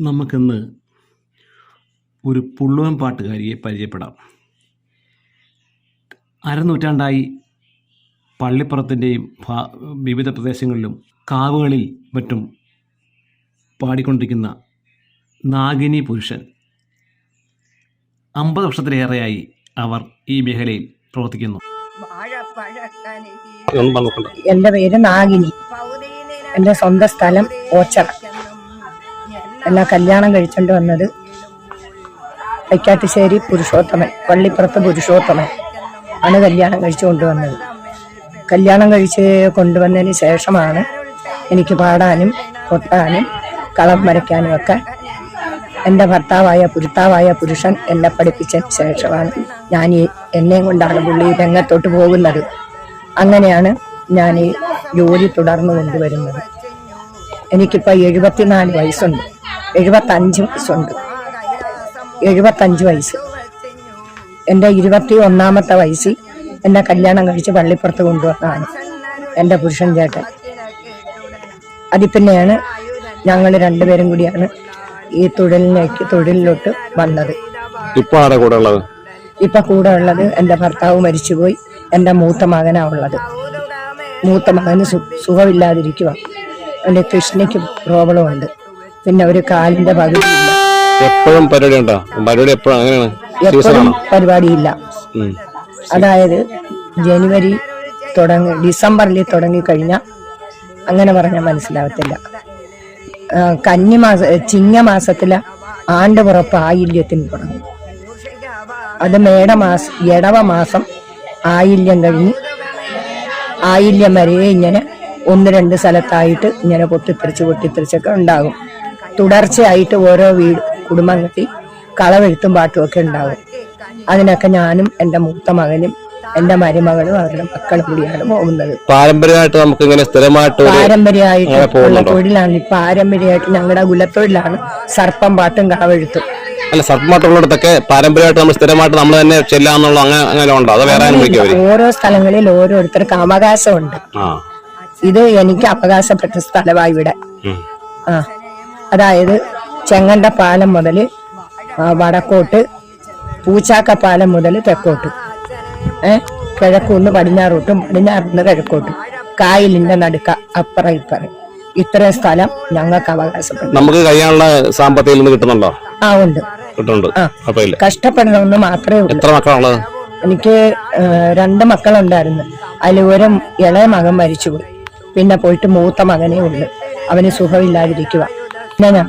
നമുക്കിന്ന് ഒരു പുള്ളുവൻ പാട്ടുകാരിയെ പരിചയപ്പെടാം. അരനൂറ്റാണ്ടായി പള്ളിപ്പുറത്തിന്റെയും വിവിധ പ്രദേശങ്ങളിലും കാവുകളിൽ മറ്റും പാടിക്കൊണ്ടിരിക്കുന്ന നാഗിനി പുരുഷൻ. അമ്പത് വർഷത്തിലേറെയായി അവർ ഈ മേഖലയിൽ പ്രവർത്തിക്കുന്നു. എന്റെ പേര് നാഗിനി. എന്റെ സ്വന്തം സ്ഥലം ഓച്ചറ. എല്ലാം കല്യാണം കഴിച്ചോണ്ട് വന്നത് വൈക്കാട്ടുശ്ശേരി പുരുഷോത്തമൻ പള്ളിപ്പുറത്ത് പുരുഷോത്തമൻ ആണ് കല്യാണം കഴിച്ചു കൊണ്ടുവന്നത് കല്യാണം കഴിച്ച് കൊണ്ടുവന്നതിന് ശേഷമാണ് എനിക്ക് പാടാനും കൊട്ടാനും കളം വരയ്ക്കാനും ഒക്കെ എന്റെ ഭർത്താവായ പുരുത്താവായ പുരുഷൻ എന്നെ പഠിപ്പിച്ചതിന് ശേഷമാണ് ഞാൻ ഈ എന്നെയും കൊണ്ടാണ് പുള്ളി രംഗത്തോട്ട് പോകുന്നത്. അങ്ങനെയാണ് ഞാൻ ഈ ജോലി തുടർന്നു കൊണ്ടുവരുന്നത്. എനിക്കിപ്പോൾ എഴുപത്തിനാല് വയസ്സുണ്ട്. എഴുപത്തഞ്ച് വയസ്സുണ്ട് എഴുപത്തഞ്ച് വയസ്സ്. എന്റെ ഇരുപത്തി ഒന്നാമത്തെ വയസ്സിൽ എന്നെ കല്യാണം കഴിച്ച് പള്ളിപ്പുറത്ത് കൊണ്ടുവന്നതാണ് എന്റെ പുരുഷൻ ചേട്ടൻ. അതിൽ പിന്നെയാണ് ഞങ്ങൾ രണ്ടുപേരും കൂടിയാണ് ഈ തൊഴിലിലേക്ക് തൊഴിലിലോട്ട് വന്നത്. ഇപ്പൊ ആരാ കൂടെ ഉള്ളത്? ഇപ്പൊ കൂടെ ഉള്ളത് എന്റെ ഭർത്താവ് മരിച്ചുപോയി എന്റെ മൂത്ത മകനാ ഉള്ളത്. മൂത്ത മകന് സുഖമില്ലാതിരിക്കുക എന്റെ കൃഷ്ണയ്ക്ക് പ്രോബ്ലം ഉണ്ട്. പിന്നെ ഒരു കാലിന്റെ പകുതി എപ്പോഴും പരിപാടി ഉണ്ടോ? പരിപാടി എപ്പോഴും അങ്ങനെയാണ്? എപ്പോഴും പരിപാടിയില്ല. അതായത് ജനുവരി തുടങ്ങി ഡിസംബറിൽ തുടങ്ങി കഴിഞ്ഞാൽ അങ്ങനെ പറഞ്ഞാൽ മനസ്സിലാവത്തില്ല. കന്നിമാസ ചിങ്ങമാസത്തിലെ ആണ്ടുപുറപ്പ് ആയില്യത്തിന് തുടങ്ങും. അത് മേടമാസ ഇടവ മാസം ആയില്യം കഴിഞ്ഞ് ആയില്യം വരെ ഇങ്ങനെ ഒന്ന് രണ്ട് സ്ഥലത്തായിട്ട് ഇങ്ങനെ പൊട്ടിത്തെറിച്ച് പൊട്ടിത്തെറിച്ചൊക്കെ ഉണ്ടാകും. തുടർച്ചയായിട്ട് ഓരോ വീട് കുടുംബത്തിൽ കളവെഴുത്തും പാട്ടും ഒക്കെ ഉണ്ടാവും. അതിനൊക്കെ ഞാനും എന്റെ മൂത്ത മകനും എന്റെ മരുമകളും അവരുടെ മക്കളും കൂടിയാണ് പോകുന്നത്. പാരമ്പര്യമായിട്ട് നമുക്ക് ഇങ്ങനെ സ്ഥിരമായിട്ട് പാരമ്പര്യമായിട്ട് ഉള്ള? തൊഴിലാണ് പാരമ്പര്യമായിട്ട് ഞങ്ങളുടെ കുലത്തൊഴിലാണ് സർപ്പം പാട്ടും കളവെഴുത്തും. അല്ല സർപ്പമായിട്ടുള്ളിടത്തൊക്കെ പാരമ്പര്യമായിട്ട് നമ്മൾ സ്ഥിരമായിട്ട് നമ്മൾ തന്നെ ചെല്ലാന്നുള്ള അങ്ങനെ അങ്ങനെ ഉണ്ടോ? അത് വേറെ ഓരോ സ്ഥലങ്ങളിൽ ഓരോരുത്തർക്ക് അവകാശമുണ്ട്. ഇത് എനിക്ക് അവകാശപ്പെട്ട സ്ഥലമാണ് ഇവിടെ. ആ. അതായത് ചെങ്ങണ്ട പാലം മുതൽ വടക്കോട്ട് പൂച്ചാക്ക പാലം മുതൽ തെക്കോട്ട്. ഏ കിഴക്കൂന്ന് പടിഞ്ഞാറോട്ടും പടിഞ്ഞാറുന്ന് കിഴക്കോട്ടും. കായലിന്റെ നടുക്ക അപ്പുറം ഇപ്പുറം. ഇത്രയും സ്ഥലം ഞങ്ങൾക്ക് അവകാശപ്പെട്ടു. നമുക്ക് കഴിയാനുള്ള സാമ്പത്തിക നിന്ന് കിട്ടുന്നുണ്ടോ? ആ ഉണ്ട്. കിട്ടുന്നുണ്ട്. കഷ്ടപ്പെടണമെന്ന് മാത്രമേ ഉള്ളൂ. എത്ര മക്കളാണ് എനിക്ക് രണ്ട് മക്കളുണ്ടായിരുന്നു. അതിൽ ഒരു ഇളയ മകൻ മരിച്ചുപോയി. പിന്നെ പോയിട്ട് മൂത്ത മകനേ ഉള്ളു. അവന് സുഖമില്ലാതിരിക്കുക പിന്നെ ഞാൻ